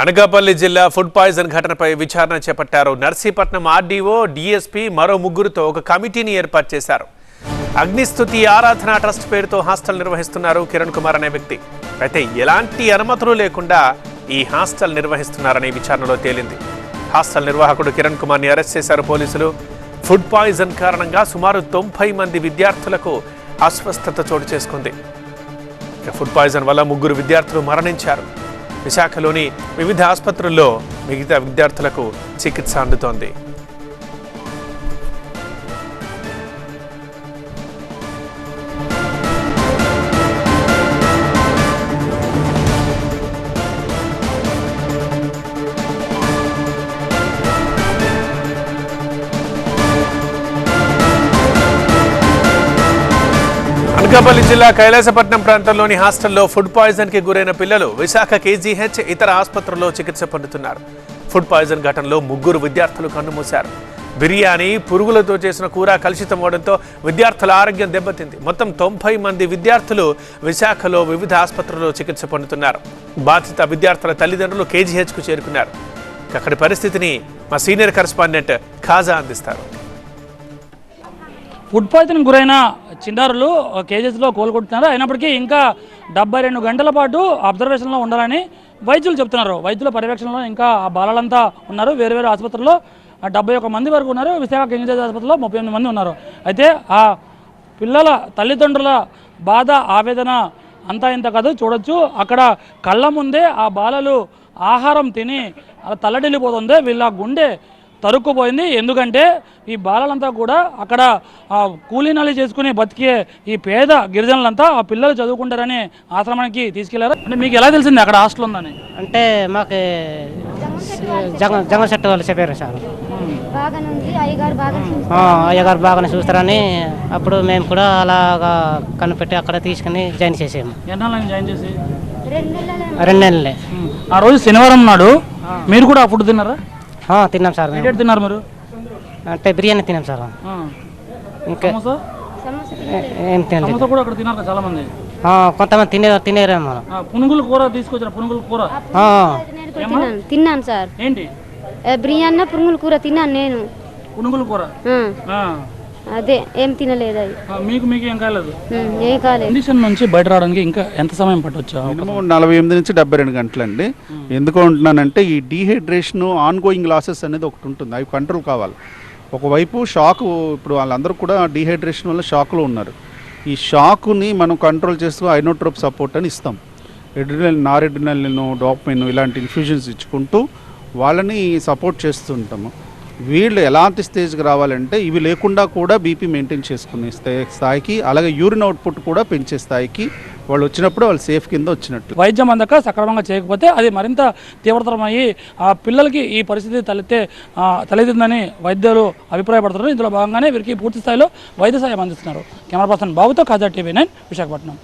అనకాపల్లి జిల్లా food poison ఘటనపై విచారణ చేపట్టారు నర్సీపట్నం ఆర్డీఓ డీఎస్పీ మరో ముగ్గురుతో ఒక కమిటీని ఏర్పాటు చేశారు. అగ్నిస్తుతి ఆరాధన ట్రస్ట్ పేరుతో హాస్టల్ నిర్వహిస్తున్నారు కిరణ్ కుమార్ అనే వ్యక్తి. అయితే ఎలాంటి అనుమతులు లేకుండా ఈ హాస్టల్ నిర్వహిస్తున్నారనే విచారణలో తేలింది. హాస్టల్ నిర్వాహకుడు కిరణ్ కుమార్ని అరెస్ట్ చేశారు పోలీసులు. ఫుడ్ పాయిజన్ కారణంగా సుమారు తొంభై మంది విద్యార్థులకు అస్వస్థత చోటు చేసుకుంది. ఫుడ్ పాయిజన్ వల్ల ముగ్గురు విద్యార్థులు మరణించారు. విశాఖలోని వివిధ ఆసుపత్రుల్లో మిగతా విద్యార్థులకు చికిత్స అందుతోంది. అనకాపల్లి జిల్లా కైలాసపట్నం ప్రాంతంలోని హాస్టల్లో ఫుడ్ పాయిజన్కి గురైన పిల్లలు విశాఖ కేజీహెచ్ ఇతర ఆసుపత్రుల్లో చికిత్స పొందుతున్నారు. ఫుడ్ పాయిజన్ ఘటనలో ముగ్గురు విద్యార్థులు కన్నుమూశారు. బిర్యానీ పురుగులతో చేసిన కూర కలుషితం అవడంతో విద్యార్థుల ఆరోగ్యం దెబ్బతింది. మొత్తం తొంభై మంది విద్యార్థులు విశాఖలో వివిధ ఆసుపత్రుల్లో చికిత్స పొందుతున్నారు. బాధిత విద్యార్థుల తల్లిదండ్రులు కేజీహెచ్కు చేరుకున్నారు. అక్కడి పరిస్థితిని మా సీనియర్ కరెస్పాండెంట్ ఖాజా అందిస్తారు. ఫుడ్ పాయిజన్ గురైన చిన్నారులు కేజెస్లో కోలుకుంటున్నారు. అయినప్పటికీ ఇంకా డెబ్బై రెండు గంటల పాటు అబ్జర్వేషన్లో ఉండాలని వైద్యులు చెప్తున్నారు. వైద్యుల పర్యవేక్షణలో ఇంకా ఆ బాలలంతా ఉన్నారు. వేరు వేరు ఆసుపత్రుల్లో డెబ్బై ఒక మంది వరకు ఉన్నారు. విశాఖ కేంద్రీయ ఆసుపత్రిలో ముప్పై ఎనిమిది మంది ఉన్నారు. అయితే ఆ పిల్లల తల్లిదండ్రుల బాధ ఆవేదన అంతా ఇంత కాదు. చూడొచ్చు. అక్కడ కళ్ళ ముందే ఆ బాలలు ఆహారం తిని అలా తల్లడిల్లిపోతుంది. వీళ్ళ గుండె తరుక్కుపోయింది. ఎందుకంటే ఈ బాలలంతా కూడా అక్కడ ఆ కూలీనాలి చేసుకుని బతికే ఈ పేద గిరిజనులంతా ఆ పిల్లలు చదువుకుంటారని ఆశ్రమానికి తీసుకెళ్ళారు. అంటే మీకు ఎలా తెలిసింది అక్కడ హాస్టల్ ఉందని? అంటే మాకు జగ జగన్ శెట్టి వాళ్ళు చెప్పారు సార్. అయ్యగారు బాగానే చూస్తారని అప్పుడు మేము కూడా అలాగా కనిపెట్టి అక్కడ తీసుకుని జాయిన్ చేసాము. ఎన్నాళ్ళని జాయిన్ చేసి? రెండు నెలల. ఆ రోజు శనివారం నాడు మీరు కూడా ఫుడ్ తిన్నారా? తిన్నాం సార్ మేము. ఏంటి తిన్నారు మీరు? అంటే బిర్యానీ తిన్నాం సార్. ఇంకా ఏ- తినలేదు. సమోసా కూడా అక్కడ తిన్నారు కదా చాలా మంది ఆ, కొంతమంది తినే తినేరేమో ఆ, పునుగుల కూర తీసుకొచ్చారు? పునుగుల కూర? ఆ, తిన్నాను తిన్నాను సార్. ఏంటి? బిర్యానీ పురుగుల కూర తిన్నాను నేను. పునుగుల కూర. అదే ఏం తినలేదు అది. మీకు మీకు ఏం కాలేదు? ఏం కాలేదు. కండిషన్ నుంచి బయట రావడానికి ఇంకా ఎంత సమయం పట్టొచ్చు? మినిమం నలభై ఎనిమిది నుంచి డెబ్బై రెండు గంటలండి. ఎందుకు అంటున్నానంటే ఈ డీహైడ్రేషన్ ఆన్ గోయింగ్ లాసెస్ అనేది ఒకటి ఉంటుంది. అవి కంట్రోల్ కావాలి. ఒకవైపు షాక్ ఇప్పుడు వాళ్ళందరూ కూడా డీహైడ్రేషన్ వల్ల షాక్లో ఉన్నారు. ఈ షాక్ని మనం కంట్రోల్ చేస్తూ ఐనోట్రోప్ సపోర్ట్ అని ఇస్తాం. ఎడ్రినల్ నారెడ్రినల్ను డోపమైన్ ఇలాంటి ఇన్ఫ్యూజన్స్ ఇచ్చుకుంటూ వాళ్ళని సపోర్ట్ చేస్తుంటాము. వీళ్ళు ఎలాంటి స్టేజ్కి రావాలంటే ఇవి లేకుండా కూడా బీపీ మెయింటైన్ చేసుకునే స్థాయి స్థాయికి అలాగే యూరిన్ అవుట్పుట్ కూడా పెంచే స్థాయికి వాళ్ళు వచ్చినప్పుడు వాళ్ళు సేఫ్ కింద వచ్చినట్టు. వైద్యం అందక సక్రమంగా చేయకపోతే అది మరింత తీవ్రతరమయ్యి ఆ పిల్లలకి ఈ పరిస్థితి తలెత్తే ఆ, తలెత్తిందని వైద్యులు అభిప్రాయపడుతున్నారు. ఇందులో భాగంగానే వీరికి పూర్తి స్థాయిలో వైద్య సాయం అందిస్తున్నారు. కెమెరా పర్సన్ బాబుతో ఖాజా టీవీ నైన్ విశాఖపట్నం.